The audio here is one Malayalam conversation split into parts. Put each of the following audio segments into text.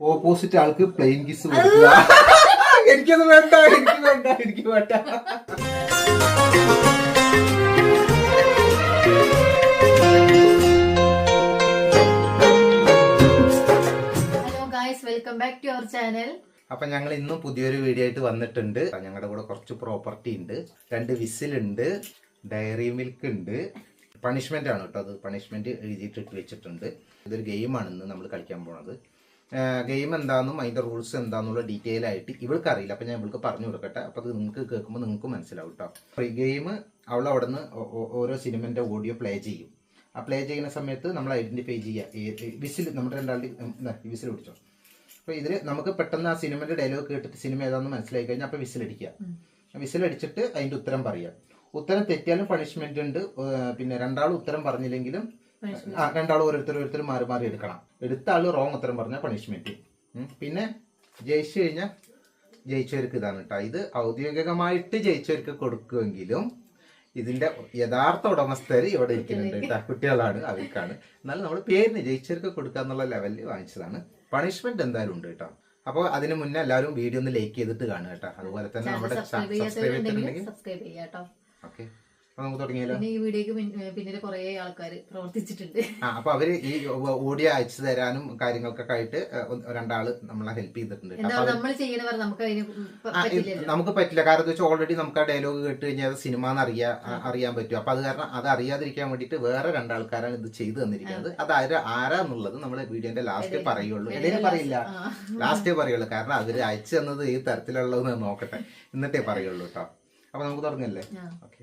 ഓപ്പോസിറ്റ് ആൾക്ക് പ്ലെയിൻ കിസ് കൊടുക്കുക. എനിക്കത് വേണ്ട എനിക്ക് വേണ്ട എനിക്ക് വേണ്ട. Hello guys welcome back to our channel അപ്പൊ ഞങ്ങൾ ഇന്നും പുതിയൊരു വീഡിയോ ആയിട്ട് വന്നിട്ടുണ്ട്. ഞങ്ങളുടെ കൂടെ കുറച്ച് പ്രോപ്പർട്ടി ഉണ്ട്. രണ്ട് വിസിലുണ്ട് ഡയറി മിൽക്ക് ഉണ്ട്. പണിഷ്മെന്റ് ആണ് കേട്ടോ അത്. പണിഷ്മെന്റ് എഴുതിയിട്ടിട്ട് വെച്ചിട്ടുണ്ട്. ഇതൊരു ഗെയിമാണ് ഇന്ന് നമ്മൾ കളിക്കാൻ പോണത്. ഗെയിം എന്താണെന്നും അതിന്റെ റൂൾസ് എന്താണെന്നുള്ള ഡീറ്റെയിൽ ആയിട്ട് ഇവൾക്ക് അറിയില്ല അപ്പം ഞാൻ ഇവൾക്ക് പറഞ്ഞു കൊടുക്കട്ടെ. അപ്പോൾ അത് നിങ്ങൾക്ക് കേൾക്കുമ്പോൾ നിങ്ങൾക്ക് മനസ്സിലാവും കേട്ടോ ഈ ഗെയിം അവൾ അവിടെ നിന്ന് ഓരോ സിനിമന്റെ ഓഡിയോ പ്ലേ ചെയ്യും. ആ പ്ലേ ചെയ്യുന്ന സമയത്ത് നമ്മൾ ഐഡന്റിഫൈ ചെയ്യുക വിസിൽ നമ്മുടെ രണ്ടാളുടെ വിസിൽ പിടിച്ചോ. അപ്പോൾ ഇതിൽ നമുക്ക് പെട്ടെന്ന് ആ സിനിമയുടെ ഡയലോഗ് കേട്ടിട്ട് സിനിമ ഏതാണെന്ന് മനസ്സിലായി കഴിഞ്ഞാൽ അപ്പോൾ വിസിലടിക്കുക വിസിലടിച്ചിട്ട് അതിന്റെ ഉത്തരം പറയുക ഉത്തരം തെറ്റിയാലും പണിഷ്മെന്റ് ഉണ്ട്. പിന്നെ രണ്ടാളും ഉത്തരം പറഞ്ഞില്ലെങ്കിലും ആ രണ്ടാളും ഓരോരുത്തർ ഓരോരുത്തർ മാറി മാറി എടുക്കണം. എടുത്ത ആൾ റോങ് ഉത്തരം പറഞ്ഞാൽ പണിഷ്മെന്റ് പിന്നെ ജയിച്ചു കഴിഞ്ഞാൽ ജയിച്ചവർക്ക് ഇതാണ് കേട്ടോ ഇത് ഔദ്യോഗികമായിട്ട് ജയിച്ചവർക്ക് കൊടുക്കുമെങ്കിലും ഇതിന്റെ യഥാർത്ഥ ഉടമസ്ഥർ ഇവിടെ ഇരിക്കുന്നുണ്ട് കേട്ടോ കുട്ടികളാണ് അവർക്കാണ്. എന്നാലും നമ്മൾ പേരിന് ജയിച്ചവർക്ക് കൊടുക്കുക എന്നുള്ള ലെവലിൽ വാങ്ങിച്ചതാണ്. പണിഷ്മെന്റ് എന്തായാലും ഉണ്ട് കേട്ടോ അപ്പോൾ അതിന് മുന്നേ എല്ലാവരും വീഡിയോ ഒന്ന് ലൈക്ക് ചെയ്തിട്ട് കാണുക കേട്ടോ അതുപോലെ തന്നെ നമ്മുടെ സബ്സ്ക്രൈബ് ചെയ്തിട്ടുണ്ടെങ്കിൽ ഓക്കെ നമുക്ക് തുടങ്ങിയാലോ പിന്നെ ഈ വീഡിയോക്ക് പിന്നിൽ കുറെ ആൾക്കാർ പ്രവർത്തിച്ചിട്ടുണ്ട്. ആ അപ്പൊ അവർ ഈ ഓഡിയോ അയച്ചു തരാനും കാര്യങ്ങൾക്കൊക്കെ ആയിട്ട് രണ്ടാൾ നമ്മളെ ഹെൽപ്പ് ചെയ്തിട്ടുണ്ട്. നമ്മൾ ചെയ്യണവർ നമുക്ക് നമുക്ക് പറ്റില്ല. കാരണം വെച്ചാൽ ഓൾറെഡി നമുക്ക് ആ ഡയലോഗ് കേട്ട് കഴിഞ്ഞാൽ അത് സിനിമ എന്ന് അറിയാ അറിയാൻ പറ്റും. അപ്പൊ അത് കാരണം അത് അറിയാതിരിക്കാൻ വേണ്ടിട്ട് വേറെ രണ്ടാൾക്കാരാണ് ഇത് ചെയ്തു തന്നിരിക്കുന്നത്. അത്. ആരാ ആരാന്നുള്ളത് നമ്മൾ വീഡിയോന്റെ ലാസ്റ്റ് പറയുള്ളൂ. ഇടയിൽ പറയില്ല. ലാസ്റ്റേ പറയുള്ളൂ. കാരണം അവർ അയച്ചു തന്നത് ഈ തരത്തിലുള്ളതെന്ന് നോക്കട്ടെ. എന്നിട്ടേ പറയുള്ളൂ കേട്ടോ അപ്പൊ നമുക്ക് തുടങ്ങല്ലേ. ഓക്കെ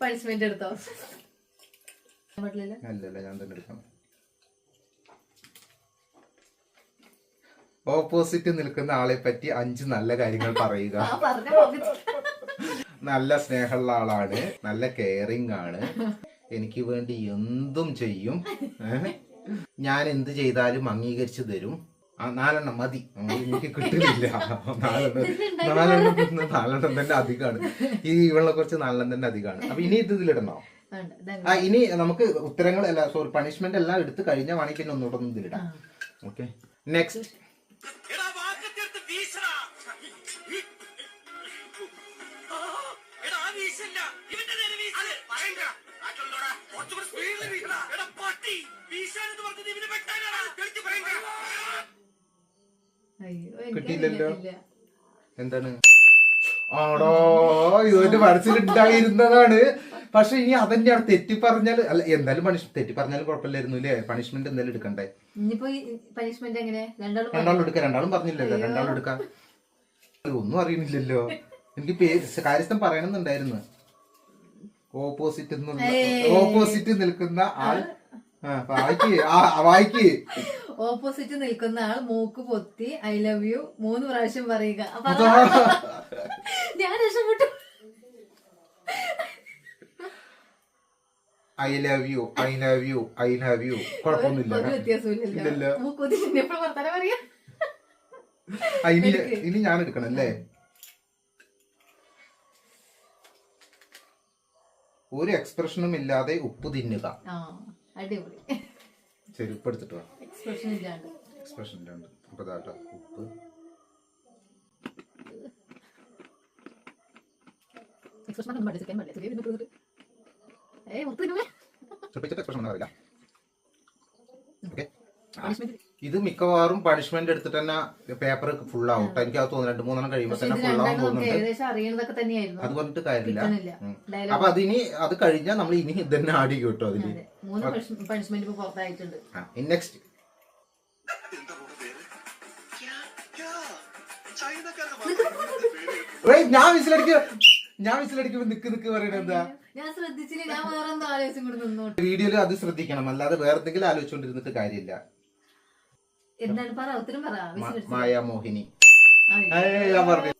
പണിഷ്മെന്റ് എടുത്തോ? അല്ലല്ല ഞാൻ തന്നെ എടുക്കണം ഓപ്പോസിറ്റ് നിൽക്കുന്ന ആളെ പറ്റി അഞ്ച് നല്ല കാര്യങ്ങൾ പറയുക. നല്ല സ്നേഹമുള്ള ആളാണ് നല്ല കെയറിങ് ആണ്. എനിക്ക് വേണ്ടി എന്തും ചെയ്യും. ഞാൻ എന്ത് ചെയ്താലും അംഗീകരിച്ചു തരും. ആ നാലെണ്ണം മതി. എനിക്ക് കിട്ടുന്നില്ല. നാലെണ്ണം നാലെണ്ണം നാലെണ്ണം തന്നെ അധികമാണ്. ഈ ഇവളെ കുറിച്ച് നാലെണ്ണം തന്നെ അധികമാണ്. അപ്പൊ ഇനി ഇത് ഇതിലിടണോ. ആ ഇനി നമുക്ക് ഉത്തരങ്ങൾ എല്ലാം സോറി പണിഷ്മെന്റ് എല്ലാം എടുത്തു കഴിഞ്ഞ വേണമെങ്കിൽ പിന്നെ ഒന്നുകൂടെ ഒന്ന് ഇതിലിടാം. ഓക്കെ നെക്സ്റ്റ് വീശല്ല. ഇവന്റെ നേരെ വീശ്. കുറച്ചുകൂടി കിട്ടിയില്ലല്ലോ. എന്താണ്? ആടോ ഇതുവരെ മനസ്സിലുണ്ടായിരുന്നതാണ് പക്ഷെ ഇനി അതന്നെയാണ് തെറ്റി പറഞ്ഞാൽ അല്ല എന്തായാലും പണിഷ് തെറ്റി പറഞ്ഞാലും കുഴപ്പമില്ലായിരുന്നു അല്ലേ പണിഷ്മെന്റ് എന്തായാലും എടുക്കണ്ടേ? രണ്ടാളും എടുക്കാം രണ്ടാളും പറഞ്ഞില്ലല്ലോ. രണ്ടാളും എടുക്കാം. ഒന്നും അറിയുന്നില്ലല്ലോ എനിക്ക് പേര് കാര്യസ്ഥം പറയണമെന്നുണ്ടായിരുന്നു. ഓപ്പോസിറ്റ് ഓപ്പോസിറ്റ് നിൽക്കുന്ന ആൾ ഓപ്പോസിറ്റ് നിൽക്കുന്ന ആൾ മൂക്ക് പൊത്തി ഐ ലവ് യു മൂന്ന് പ്രാവശ്യം പറയുക. ഞാൻ രക്ഷപ്പെട്ടു. I love you I love you I love you കുഴപ്പമൊന്നുമില്ല. ഇനി ഇനി ഞാൻ എടുക്കണം അല്ലേ? ഒരു എക്സ്പ്രഷനും ഇല്ലാതെ ഉപ്പ് തിന്നുക. അടിപൊളി. ചെരുപ്പ് എടുത്തിട്ട് വാ. എക്സ്പ്രഷൻ ഇല്ലാണ്ട്. എക്സ്പ്രഷൻ ഇല്ലാണ്ട്. അപ്പൊ ഇതാട്ടോ ഉപ്പ്. എക്സ്പ്രഷൻ ഒന്നും പഠിച്ചിരിക്കാൻ പാടില്ല ചെറിയ പിന്നെ ഏ ഒത്തിരി ചെറുപ്പിച്ചിട്ട് എക്സ്പ്രഷൻ ഒന്നും അറിയില്ല ഓക്കെ പണിഷ്മെന്റ് ഇത് മിക്കവാറും പണിഷ്മെന്റ് എടുത്തിട്ട് തന്നെ പേപ്പർ ഫുൾ ആവും. എനിക്ക് അത് തോന്നുന്നു രണ്ട് മൂന്നെണ്ണം കഴിയുമ്പോൾ തന്നെ ഫുൾ ആവും തോന്നുന്നുണ്ട് അത് പറഞ്ഞിട്ട് കാര്യമില്ല. അപ്പൊ അതിനി അത് കഴിഞ്ഞാൽ നമ്മൾ ഇനി ഇതന്നെ ആഡ് ചെയ്യും കേട്ടോ അതിന് നെക്സ്റ്റ് ഞാൻ വിസിലടിക്ക ഞാൻ വിസിലടിക്കുമ്പോ നിക്ക് നിക്ക് പറയണ എന്താ? ഞാൻ ശ്രദ്ധിച്ചില്ല ഞാൻ ആലോചിച്ചു വീഡിയോയിൽ അത് ശ്രദ്ധിക്കണം. അല്ലാതെ വേറെന്തെങ്കിലും ആലോചിച്ചുകൊണ്ടിരുന്നിട്ട് കാര്യമില്ല. എന്താണ് പറ ഉത്തരം പറ മ- വിസിലടിച്ച്. മായാമോഹിനി ഞാൻ പറഞ്ഞു.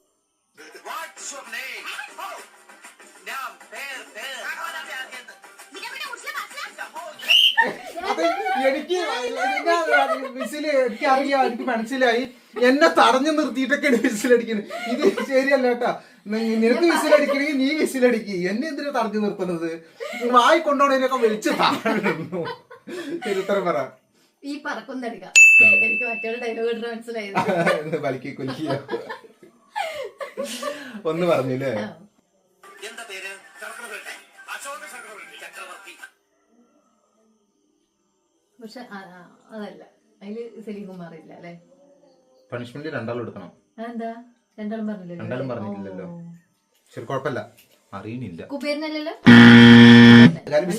എനിക്ക് വിസിൽ എനിക്ക് അറിയാം എനിക്ക് മനസ്സിലായി. എന്നെ തടഞ്ഞു നിർത്തിയിട്ടൊക്കെയാണ് വിസിലടിക്കുന്നത് ഇത് ശരിയല്ല കേട്ടാ. നിനക്ക് വിസിലടിക്കണെങ്കിൽ നീ വിസിലടിക്ക് എന്നെ എന്തിനാ തടഞ്ഞു നിർത്തുന്നത്? വായി കൊണ്ടോണതിനൊക്കെ വിളിച്ച് താഴെ ഉത്തരം പറ. ഈ പറക്കുന്നടിക്ക. എനിക്ക് മറ്റൊരു ഡയലോഗ് ഇട്ട് മനസ്സിലായത് എന്ന് വലിക്കി കുലിക്കിയ ഒന്ന് പറഞ്ഞില്ലേ. എന്താ പേര്? പക്ഷെ അതല്ല. അതിൽ സലീം കുമാർ ഇല്ല അല്ലെ? പണിഷ്മെന്റ് രണ്ടാളും എടുക്കണം. എന്താ രണ്ടാളും പറഞ്ഞില്ലല്ലോ രണ്ടാളും പറഞ്ഞില്ലല്ലോ ശരി കുഴപ്പമില്ല. അറിയണില്ല. കുബേരനല്ലല്ലോ?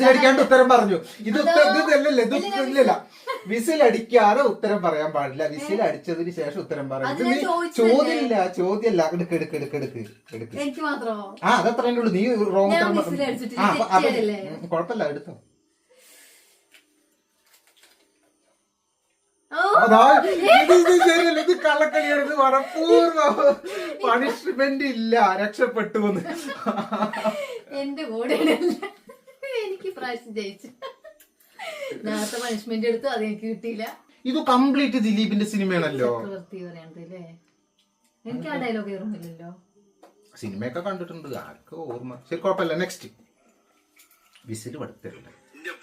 അടിക്കാണ്ട് ഉത്തരം പറഞ്ഞു. ഇത് ഉത്തരം ഇത് ഇല്ലല്ല വിസിൽ അടിക്കാതെ ഉത്തരം പറയാൻ പാടില്ല. വിസിൽ അടിച്ചതിന് ശേഷം ഉത്തരം പറയാം ചോദ്യമില്ല ഇത്? ചോദ്യമില്ല ചോദ്യമല്ല. എടുക്ക് എടുക്ക് എടുക്ക് എടുക്ക് എടുക്ക് ആ അതത്രേ ഉള്ളൂ. നീ റോങ് കുഴപ്പമില്ല ഉത്തരം ശരിയല്ല ഇത് കള്ളക്കളിയാണ് മനഃപൂർവം പണിഷ്മെന്റ് ഇല്ല. രക്ഷപ്പെട്ടു എന്ന്. എന്റെ കൂടെ എനിക്ക് പ്രാവശ്യം ജയിച്ചു. നേരത്തെ പണിഷ്മെന്റ് എടുത്തു. അത് എനിക്ക് കിട്ടിയില്ല. ഇത് കംപ്ലീറ്റ് ദിലീപിന്റെ സിനിമയാണല്ലോ. എനിക്ക് ആ ഡയലോഗ് ഓർമ്മയില്ലല്ലോ. സിനിമയൊക്കെ കണ്ടിട്ടുണ്ട്. ആർക്ക് ഓർമ്മ? ശരി കുഴപ്പമില്ല. നെക്സ്റ്റ് വിസിൽ പഠിത്തരുണ്ട്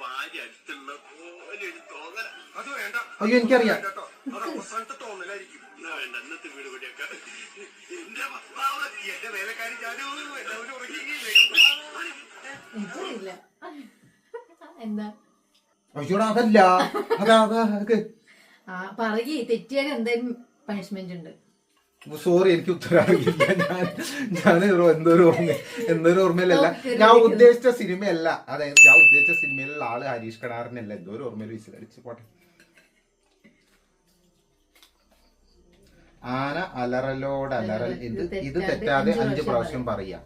ഭാര്യ അടുത്തുള്ള അയ്യോ എനിക്കറിയാം. എന്താ? അയ്യോടാ അതല്ല. അതാ അതാ ആ പറയേ തെറ്റിയാൽ എന്തായാലും പണിഷ്മെന്റ് ഉണ്ട്. സോറി എനിക്ക് ഉത്തരം അറിയില്ല. ഞാൻ ഞാൻ എന്തൊരു ഓർമ്മ എന്തൊരു ഓർമ്മയിലല്ല. ഞാൻ ഉദ്ദേശിച്ച സിനിമയല്ല. അതായത് ഞാൻ ഉദ്ദേശിച്ച സിനിമയിലുള്ള ആൾ ഹരീഷ് കടാറിനല്ല. എന്തോ ഒരു ഓർമ്മയിൽ വിസിലടിച്ച് പോട്ടെ. ആന അലറലോട് അലറൽ ഇത് ഇത് തെറ്റാതെ അഞ്ച് പ്രാവശ്യം പറയാം.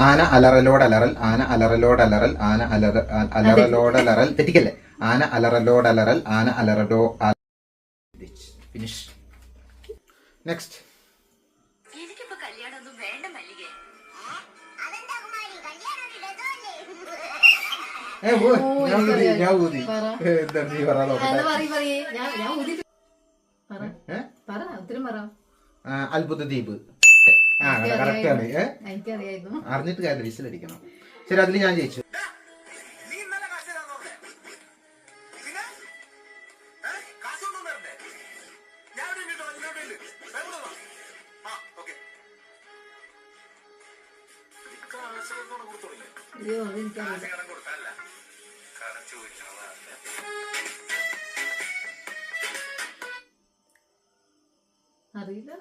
ആന അലറലോട് അലറൽ ആന അലറലോട് അലറൽ ആന അലറ അലറലോട് അലറൽ. തെറ്റിക്കല്ലേ? ആന അലറലോട് അലറൽ ആന അലറലോ ഫിനിഷ് നെക്സ്റ്റ് എനിക്കിപ്പോ കല്യാണമൊന്നും വേണ്ട മല്ലികേ. ഏ, ഓ, ഓ, ഞാൻ ഊതി. ഏ, എന്താണ് നീ പറയാൻ എന്താ നോക്കട്ടെ പറ ഉത്തരം പറ. ആ, അത്ഭുത ദ്വീപ് ആ കറക്റ്റ് ആണ്. ഏ? എനിക്കറിയായിരുന്നു. അറിഞ്ഞിട്ട് കാര്യം വിസിലടിക്കണം. ശരി അതിൽ ഞാൻ ജയിച്ചു. നീ ഇന്നലെ അറിയില്ല.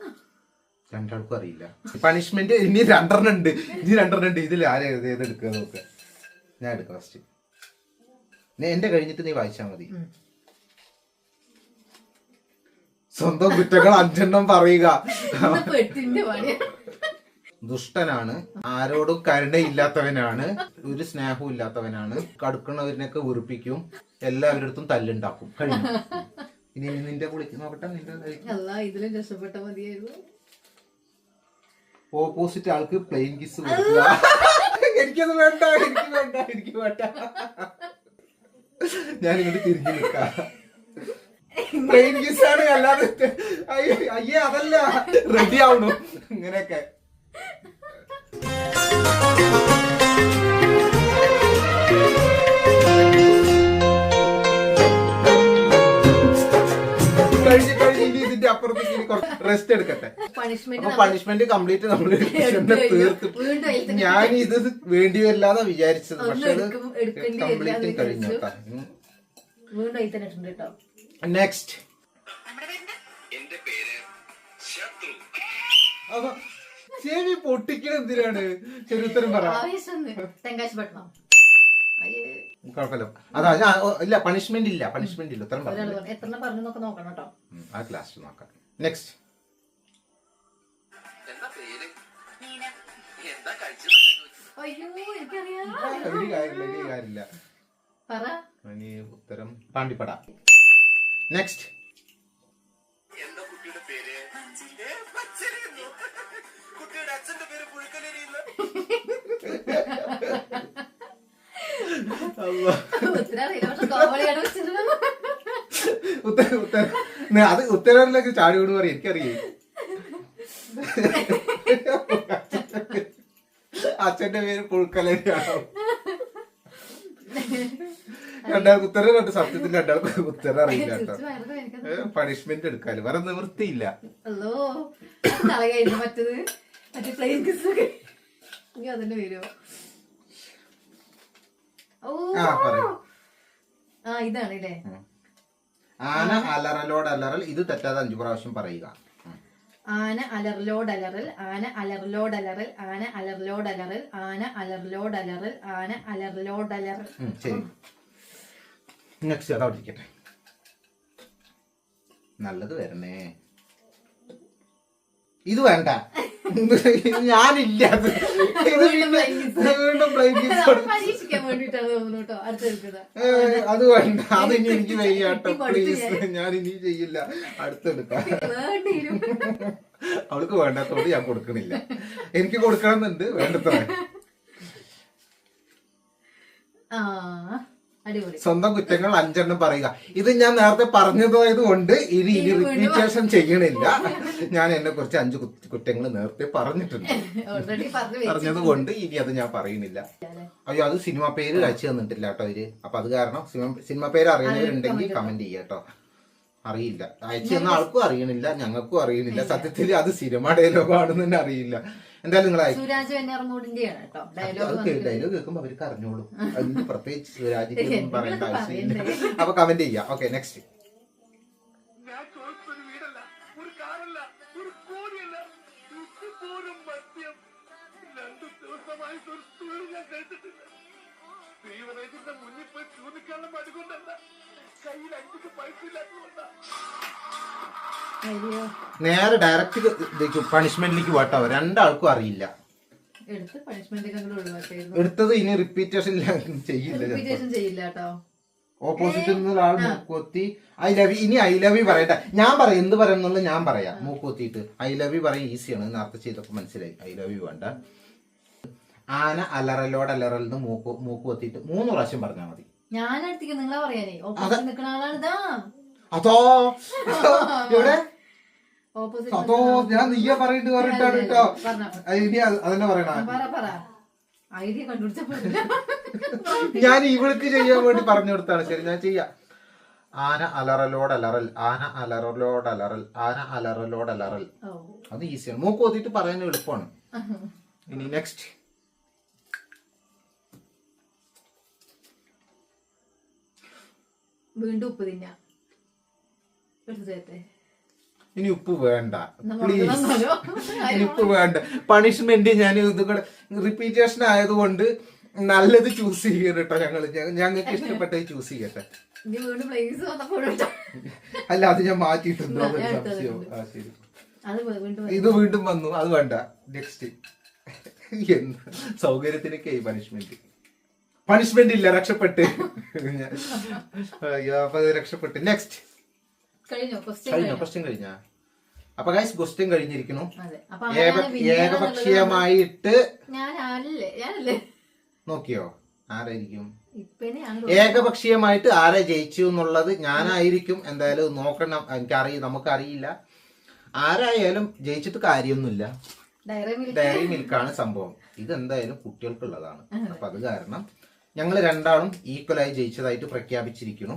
രണ്ടാൾക്കും അറിയില്ല. പണിഷ്മെന്റ് ഇനി രണ്ടെണ്ണം ഉണ്ട് ഇനി രണ്ടെണ്ണം ഉണ്ട് ഇതിൽ ആരെ ഏത് എടുക്കുക ഞാൻ എടുക്കാം ഫസ്റ്റ് എന്റെ കഴിഞ്ഞിട്ട് നീ വായിച്ചാ മതി. സ്വന്തം കുറ്റങ്ങൾ അഞ്ചെണ്ണം പറയുക. ദുഷ്ടനാണ്. ആരോടും കരുണയില്ലാത്തവനാണ്. ഒരു സ്നേഹവും ഇല്ലാത്തവനാണ്. കടുക്കണവരിനൊക്കെ ഉറപ്പിക്കും എല്ലാവരുടെ അടുത്തും തല്ലുണ്ടാക്കും. കഴിഞ്ഞു. ഇനി നിന്റെ കുളിക്ക് നോക്കട്ടെ നിന്റെ അല്ല ഇതിലും രക്ഷപ്പെട്ട മതിയായിരുന്നു. ഓപ്പോസിറ്റ് ആൾക്ക് പ്ലെയിൻ കിസ് കൊടുക്കുക. എനിക്കത് വേണ്ട എനിക്ക് വേണ്ട എനിക്ക് വേണ്ട. ഞാൻ ഇങ്ങോട്ട് തിരിഞ്ഞു നിൽക്കാം. പ്ലെയിൻ കിസ് ആണ് അല്ലാതെ അയ്യ അയ്യേ അതല്ല. റെഡി ആവണു. ഇങ്ങനെയൊക്കെ. ഇനി കുറച്ച് റെസ്റ്റ് എടുക്കട്ടെ. പണിഷ്മെന്റ് അപ്പൊ പണിഷ്മെന്റ് കംപ്ലീറ്റ് നമ്മൾ തീർത്തിട്ട് ഞാൻ ഇത് വേണ്ടി വരില്ലാന്നാ വിചാരിച്ചത്. പക്ഷെ അത് കംപ്ലീറ്റും കഴിഞ്ഞു കേട്ടോ. നെക്സ്റ്റ് ചെവി പൊട്ടിക്കണ എന്തിനാണ്? ശരി ഉത്തരം പറ ആവേശം തെങ്കാശ് പട്ടണം അയ്യേ കുഴപ്പമില്ല. അതാ ഞാൻ ഇല്ല പണിഷ്മെന്റ് ഇല്ല പണിഷ്മെന്റ് ഇല്ല. ഉത്തരം പറഞ്ഞു എത്ര പറഞ്ഞു നോക്കെ നോക്കണം കേട്ടോ. ആ ക്ലാസ് നോക്കാം. നെക്സ്റ്റ് ഉത്തരം പാണ്ടിപ്പട. നെക്സ്റ്റ്. കുട്ടിയുടെ അച്ഛന്റെ പേര് പുഴുക്കലേരിയില്ല. അത് ഉത്തരവിലേക്ക് ചാടി വിടും പറയും. എനിക്കറിയേ. അച്ഛന്റെ പേര് പുഴുക്കലേരിയാണോ രണ്ടാൾക്ക് ഉത്തരം കണ്ട് സത്യത്തിൽ രണ്ടാൾക്ക് ഉത്തരം അറിയില്ല കേട്ടോ. പണിഷ്മെന്റ് എടുക്കാൽ വേറെ നിവൃത്തിയില്ല. മറ്റേ പ്ലെയിൻ കിസ് ഒക്കെ. ഇനി അതിന്റെ വരുമോ ആ പറയൂ. ആ ഇതാണ് അല്ലേ ആന അലറലോട് അലറൽ ഇത് തെറ്റാതെ അഞ്ചു പ്രാവശ്യം പറയുക. ആന അലറലോട് അലറൽ ആന അലറലോട് അലറൽ ആന അലറലോട് അലറൽ ആന അലറലോട് അലറൽ ആന അലറലോട് അലറൽ. ശരി. നെക്സ്റ്റ് അതവിടെ ഇരിക്കട്ടെ നല്ലത് വരണേ. ഇത് വേണ്ട. ഞാനില്ല. ഇത് വീണ്ടും അത് വേണ്ട. അത് ഇനി എനിക്ക് വയ്യാട്ടോ പ്ലീസ് ഞാൻ. ഇനി ചെയ്യില്ല. അടുത്തെടുക്കാം അവൾക്ക് വേണ്ടാത്തോണ്ട് ഞാൻ കൊടുക്കണില്ല. എനിക്ക് കൊടുക്കണമെന്നുണ്ട് വേണ്ടത്ര. ആ. സ്വന്തം കുറ്റങ്ങൾ അഞ്ചെണ്ണം പറയുക. ഇത് ഞാൻ നേരത്തെ പറഞ്ഞതായത് കൊണ്ട് ഇനി ഇനി റിപ്പീറ്റേഷൻ ചെയ്യണില്ല. ഞാൻ എന്നെ കുറിച്ച് അഞ്ച് കുറ്റ- കുറ്റങ്ങൾ നേരത്തെ പറഞ്ഞിട്ടുണ്ട്. പറഞ്ഞത് കൊണ്ട് ഇനി അത് ഞാൻ പറയുന്നില്ല. അയ്യോ അത് സിനിമ പേര് അയച്ചു തന്നിട്ടില്ല കേട്ടോ അവർ അപ്പൊ അത് കാരണം സിനിമ പേര് അറിയുന്നവരുണ്ടെങ്കിൽ കമന്റ് ചെയ്യാം കേട്ടോ. അറിയില്ല. അയച്ചു തന്ന ആൾക്കും അറിയണില്ല ഞങ്ങൾക്കും അറിയണില്ല സത്യത്തിൽ അത് സിനിമ ഡയലോഗ് ആണെന്ന് തന്നെ അറിയില്ല. എന്തായാലും നിങ്ങൾ അയച്ചു സുരാജ് ഡയലോഗ് ഡയലോഗ് കേൾക്കുമ്പോ അവർക്ക് അറിഞ്ഞോളൂ. അതിന് പ്രത്യേകിച്ച് സുരാജിക്ക് പറയേണ്ട ആവശ്യമില്ല? അപ്പൊ കമന്റ് ചെയ്യാം. ഓക്കെ നെക്സ്റ്റ് ദൈവനേജിന്റെ മുന്നിൽ പോയി ചൂന്നിക്കാനുള്ള മടുകൊണ്ടല്ല നേരെ ഡയറക്റ്റ് പണിഷ്മെന്റിലേക്ക് പോട്ടോ രണ്ടാൾക്കും അറിയില്ല. എടുത്തത് ഇനി റിപ്പീറ്റേഷൻ ചെയ്യില്ല ഓപ്പോസിറ്റ് നിന്നുള്ള ആൾ മൂക്കൊത്തി ഐ ലവ് ഇനി ഐ ലവ് യു പറയട്ടെ. ഞാൻ പറയാം. എന്ത് പറയുന്നുള്ളത് ഞാൻ പറയാം. മൂക്കൊത്തിയിട്ട് ഐ ലവ് യു പറയാൻ ഈസിയാണ് നേരത്തെ ചെയ്തപ്പോ മനസ്സിലായി. ഐ ലവ് യു വേണ്ട. ആന അലറലോട് അലറലിന്ന് മൂക്ക് മൂക്ക് കൊത്തിയിട്ട് മൂന്ന് പ്രാവശ്യം പറഞ്ഞാൽ മതി. ഞാൻ അടുത്തേക്ക് നിങ്ങളെ പറയാനേ. ഓപ്പോസിറ്റ് നിൽക്കുന്ന ആളാണ് ഇതാ. അതോ എവിടെ? ഓപ്പോസിറ്റ് അതോ ഞാൻ നീയ പറഞ്ഞിട്ട് പറഞ്ഞിട്ടാണ് കേട്ടോ. അത് അതന്നെ പറയണ. പറ പറ. ഐഡിയ ഞാൻ ഇവൾക്ക് ചെയ്യാൻ വേണ്ടി പറഞ്ഞു കൊടുത്താണ്. ശരി ഞാൻ ചെയ്യാം. ആന അലറലോട് അലറൽ. ആന അലറലോട് അലറൽ. ആന അലറലോട് അലറൽ. അത് ഈസിയാണ് മൂക്ക് ഓതിട്ട് പറയാൻ എളുപ്പമാണ്. ഇനി നെക്സ്റ്റ് വീണ്ടും ഉപ്പ് തിന്ന. ഇനി ഉപ്പ് വേണ്ട. പ്ലീസ് ഇനി ഉപ്പ് വേണ്ട. പണിഷ്മെന്റ് ഞാൻ ഇത് കൂടെ റിപ്പീറ്റേഷൻ ആയതുകൊണ്ട് നല്ലത് ചൂസ് ചെയ്യണം കേട്ടോ ഞങ്ങൾ ഞങ്ങൾക്ക് ഇഷ്ടപ്പെട്ടത് ചൂസ് ചെയ്യട്ടെ. അല്ല അത് ഞാൻ മാറ്റിയിട്ടുണ്ടോ ഇത് വീണ്ടും വന്നു. അത് വേണ്ട. നെക്സ്റ്റ് സൗകര്യത്തിനൊക്കെ പണിഷ്മെന്റ് പണിഷ്മെന്റ് ഇല്ല രക്ഷപ്പെട്ട്. ഞാൻ- അയ്യോ അപ്പൊ രക്ഷപ്പെട്ട്. നെക്സ്റ്റ് കഴിഞ്ഞോ? ക്വസ്റ്റ്യൻ കഴിഞ്ഞ? അപ്പൊ ഗൈസ് ക്വസ്റ്റ്യൻ കഴിഞ്ഞിരിക്കുന്നു. ഏകപക്ഷീയമായിട്ട് നോക്കിയോ? ആരായിരിക്കും? ഏകപക്ഷീയമായിട്ട് ആരെ ജയിച്ചു എന്നുള്ളത് ഞാനായിരിക്കും. എന്തായാലും നോക്കണം. എനിക്കറിയില്ല നമുക്കറിയില്ല. ആരായാലും ജയിച്ചിട്ട് കാര്യമൊന്നുമില്ല. ഡയറി മിൽക്കാണ് സംഭവം. ഇതെന്തായാലും കുട്ടികൾക്കുള്ളതാണ്. അപ്പൊ അത് കാരണം ഞങ്ങൾ രണ്ടാളും ഈക്വലായി ജയിച്ചതായിട്ട് പ്രഖ്യാപിച്ചിരിക്കുന്നു.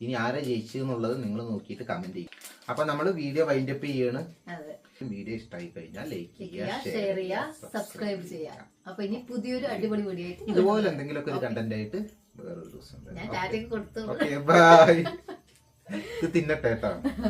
ഇനി ആരെ ജയിച്ചു എന്നുള്ളത് നിങ്ങൾ നോക്കിയിട്ട് കമന്റ് ചെയ്യും. അപ്പൊ നമ്മൾ വീഡിയോ വൈൻഡ് അപ്പ് ചെയ്യാണ്. വീഡിയോ ഇഷ്ടമായി കഴിഞ്ഞാൽ ലൈക്ക് ചെയ്യുക ഷെയർ ചെയ്യുക സബ്സ്ക്രൈബ് ചെയ്യുക അപ്പൊ ഇനി പുതിയൊരു അടിപൊളി വീഡിയോ ഇതുപോലെ എന്തെങ്കിലുമൊക്കെ ഒരു കണ്ടന്റ് ആയിട്ട് വേറൊരു ദിവസം ബൈ ഇത് തിന്നട്ടെ കേട്ടോ.